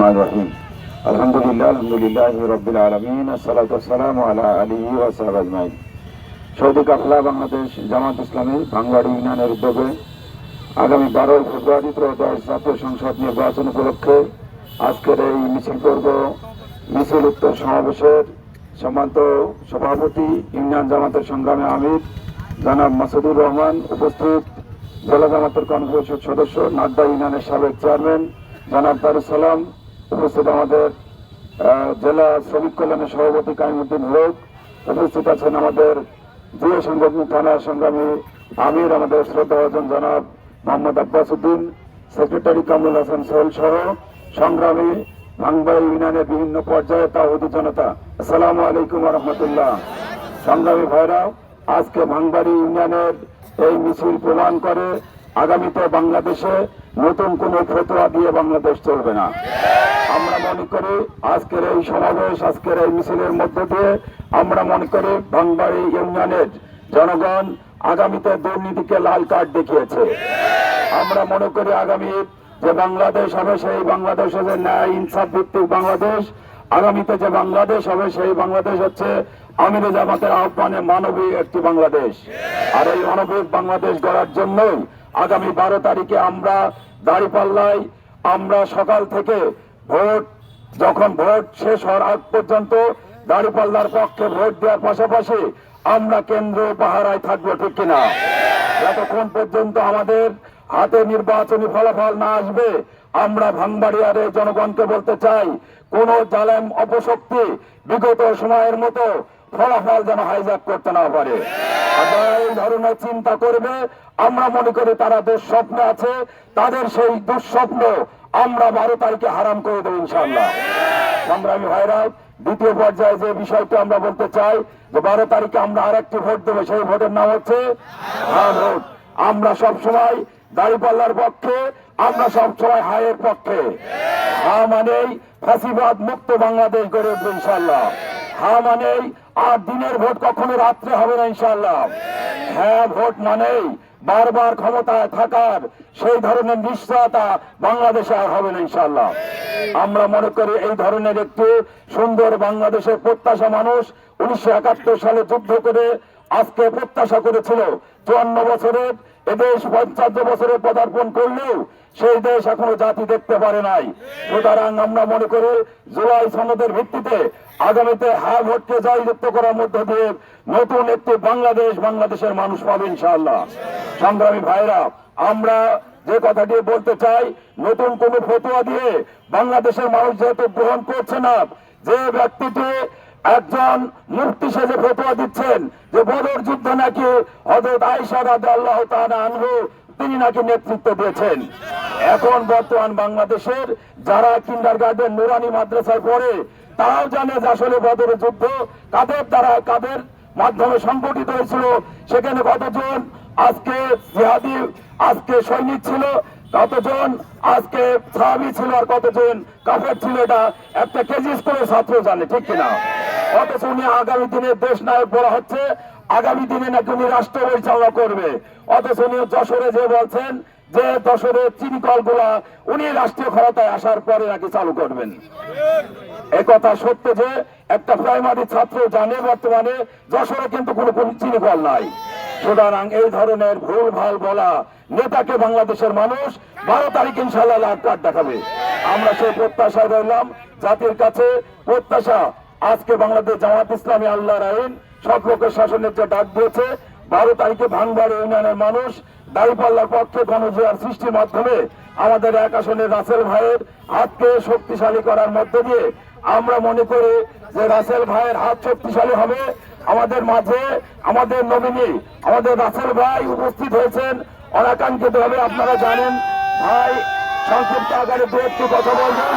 রহমান রহিম আলহামদুলিল্লাহ আলহামদুলিল্লাহ রব্বিল আলমিন, আসসালাতু ওয়াসসালামু আলা আলিহি ওয়া সাহবিহি আজমাইন। সৌদি কাফলা বাংলাদেশ জামাত ইসলামী বাংলার ইউনিয়নের উদ্যোগে আগামী বারোই ফেব্রুয়ারি ত্রয়োদশ জাতীয় সংসদ নির্বাচন উপলক্ষে আজকের এই মিছিল পর্ব মিছিল উত্তর সমাবেশের সম্মানিত সভাপতি, ইউনিয়ন জামাতের সংগ্রামী আমির জনাব মাসুদুর রহমান উপস্থিত। জেলা জামাতের কর্মপরিষদ সদস্য নাগদা ইউনিয়নের সাবেক চেয়ারম্যান জনাব দারুস সালাম উপস্থিত আমাদের জেলা শ্রমিক কল্যাণের সভাপতি কাইমুদ্দিন হক, উপস্থিত আছেন আমাদের যুব সংগঠন থানা সংগ্রামী আমির, আমাদের শ্রদ্ধাভাজন জনাব মোহাম্মদ আব্বাস উদ্দিন, সেক্রেটারি কামরুল হাসান সোহেল সহ সংগ্রামী ভাঙ্গাই ইউনিয়নের বিভিন্ন পর্যায়ে তাহুদি জনতা। আসসালামু আলাইকুম রহমতুল্লাহ। সংগ্রামী ভাইরা, আজকে ভাঙ্গারি ইউনিয়নের এই মিছিল প্রমাণ করে আগামীতে বাংলাদেশে নতুন কোন ফতোয়া দিয়ে বাংলাদেশ চলবে না। আমরা মনে করি আজকের এই সমাবেশ, আজকের এই মিছিলের মধ্য দিয়ে আমরা মনে করি ভাঙ্গারি ইউনিয়নের জনগণ আগামীতে দুর্নীতিকে লাল কার্ড দেখিয়েছে। আমরা মনে করি আগামী যে বাংলাদেশ হবে সেই বাংলাদেশ হবে ন্যায়, ইনসাফ ভিত্তিক বাংলাদেশ। আগামীতে যে বাংলাদেশ হবে সেই বাংলাদেশ হচ্ছে আমির জামাতের আহ্বানে মানবিক একটি বাংলাদেশ। আর এই মানবিক বাংলাদেশ গড়ার জন্যই আগামী বারো তারিখে আমরা দাঁড়িপাল্লায় আমরা সকাল থেকে ভোট, যখন ভোট শেষ হওয়ার আগ পর্যন্ত দাঁড়িপাল্লার পক্ষে ভোট দেওয়ার পাশাপাশি আমরা কেন্দ্র পাহারায় থাকব, ঠিক কিনা? যতক্ষণ পর্যন্ত আমাদের হাতে নির্বাচনী ফলাফল না আসবে, আমরা ভাঙবাড়িয়ার এই জনগণকে বলতে চাই, কোন জালেম অপশক্তি বিগত সময়ের মতো ফলাফল যেন হাইজাক করতে না পারে। এই ধরনের চিন্তা করবে, আমরা মনে করি তারা দুঃস্বপ্নে আছে, তাদের সেই দুঃস্বপ্ন আমরা বারো তারিখে হারাম করে দেবো ইনশাল্লাহ সংগ্রামী ভাইরা, দ্বিতীয় পর্যায়ে যে বিষয়টি আমরা বলতে চাই, যে বারো তারিখে আমরা আর একটি ভোট দেবো, সেই ভোটের নাম হচ্ছে ভোট। আমরা সব সময় দাঁড়িপাল্লার পক্ষে, আমরা সব সময় হায়ের পক্ষে। হা মানেই ফাঁসিবাদ মুক্ত বাংলাদেশ গড়ে উঠবে ইনশাল্লাহ হা মানেই আর দিনের ভোট কখনো রাত্রে হবে না ইনশাল্লাহ হ্যাঁ ভোট মানেই বারবার ক্ষমতায় থাকার সেই ধরনের নিশ্চয়তা বাংলাদেশে আর হবে না ইনশাল্লাহ আমরা মনে করি এই ধরনের একটি সুন্দর বাংলাদেশের প্রত্যাশা মানুষ উনিশশো একাত্তর সালে যুদ্ধ করে আজকে প্রত্যাশা করেছিল। চুয়ান্ন বছরের এদেশ পঞ্চান্ন বছরে পদার্পণ করলেও সেই দেশ এখনও জাতি দেখতে পারে নাই। সুতরাং আমরা মনে করি জুলাই সনদের ভিত্তিতে আগামীতে হ্যাঁ ভোটকে জয়যুক্ত করার মধ্য দিয়ে নতুন একটি বাংলাদেশ বাংলাদেশের মানুষ পাবে ইনশাআল্লাহ। সংগ্রামী ভাইরা, আমরা যে কথাটি বলতে চাই, নতুন কোন ফতোয়া দিয়ে বাংলাদেশের মানুষ যেহেতু গ্রহণ করছে না, যে ব্যক্তিটি একজন মুক্তি সেজে ফতোয়া দিচ্ছেন যে বদর যুদ্ধ নাকি রাদে আল্লাহ তিনি নাকি নেতৃত্ব দিয়েছেন। এখন বর্তমান বাংলাদেশের যারা কিন্ডার গার্ডেন নুরানি মাদ্রাসায় পড়ে জানে যে আসলে বদরের যুদ্ধ কাদের দ্বারা কাদের মাধ্যমে সংগঠিত হয়েছিল। সেখানে কতজন আজকে জিহাদি, আজকে সৈনিক ছিল, কতজন আজকে সাহাবি ছিল আর কতজন কাফের ছিল, এটা একটা কেজি স্কুলের ছাত্র জানে, ঠিক কিনা? অথচ উনি আগামী দিনে দেশ নায়ক বলা হচ্ছে আগামী দিনে নাকি উনি রাষ্ট্র পরিচালনা করবে। অথচ উনি যশোরে যে বলছেন, যে যশোরের চিনিকলগুলা উনি রাষ্ট্রীয় ক্ষমতায় আসার পরে নাকি চালু করবেন। একথা সত্য যে, একটা প্রাইমারি ছাত্র জানে বর্তমানে যশোরে কিন্তু কোনো কোনো চিনিকল নাই। সুতরাং এই ধরনের ভুল ভালো বলা নেতাকে বাংলাদেশের মানুষ বারো তারিখ ইনশাল্লাহ লাভ কার্ড দেখাবে। আমরা সেই প্রত্যাশায় রইলাম। জাতির কাছে প্রত্যাশা আজকে বাংলাদেশ জামাত ইসলামী আল্লাহর আইন সব লোকের শাসনের যে ডাক দিয়েছে, বারো তারিখে ভাঙবাড়ি ইউনিয়নের মানুষ দাঁড়িপাল্লার পক্ষে গণজোয়ার সৃষ্টির মাধ্যমে আমাদের এক আসনের রাসেল ভাইয়ের হাতকে শক্তিশালী করার মধ্য দিয়ে আমরা মনে করি যে রাসেল ভাইয়ের হাত শক্তিশালী হবে। আমাদের মাঝে আমাদের নমিনি আমাদের রাসেল ভাই উপস্থিত হয়েছেন। অনাকাঙ্ক্ষিত ভাবে আপনারা জানেন, ভাই সংক্ষিপ্ত আকারে দু একটি কথা বলবেন।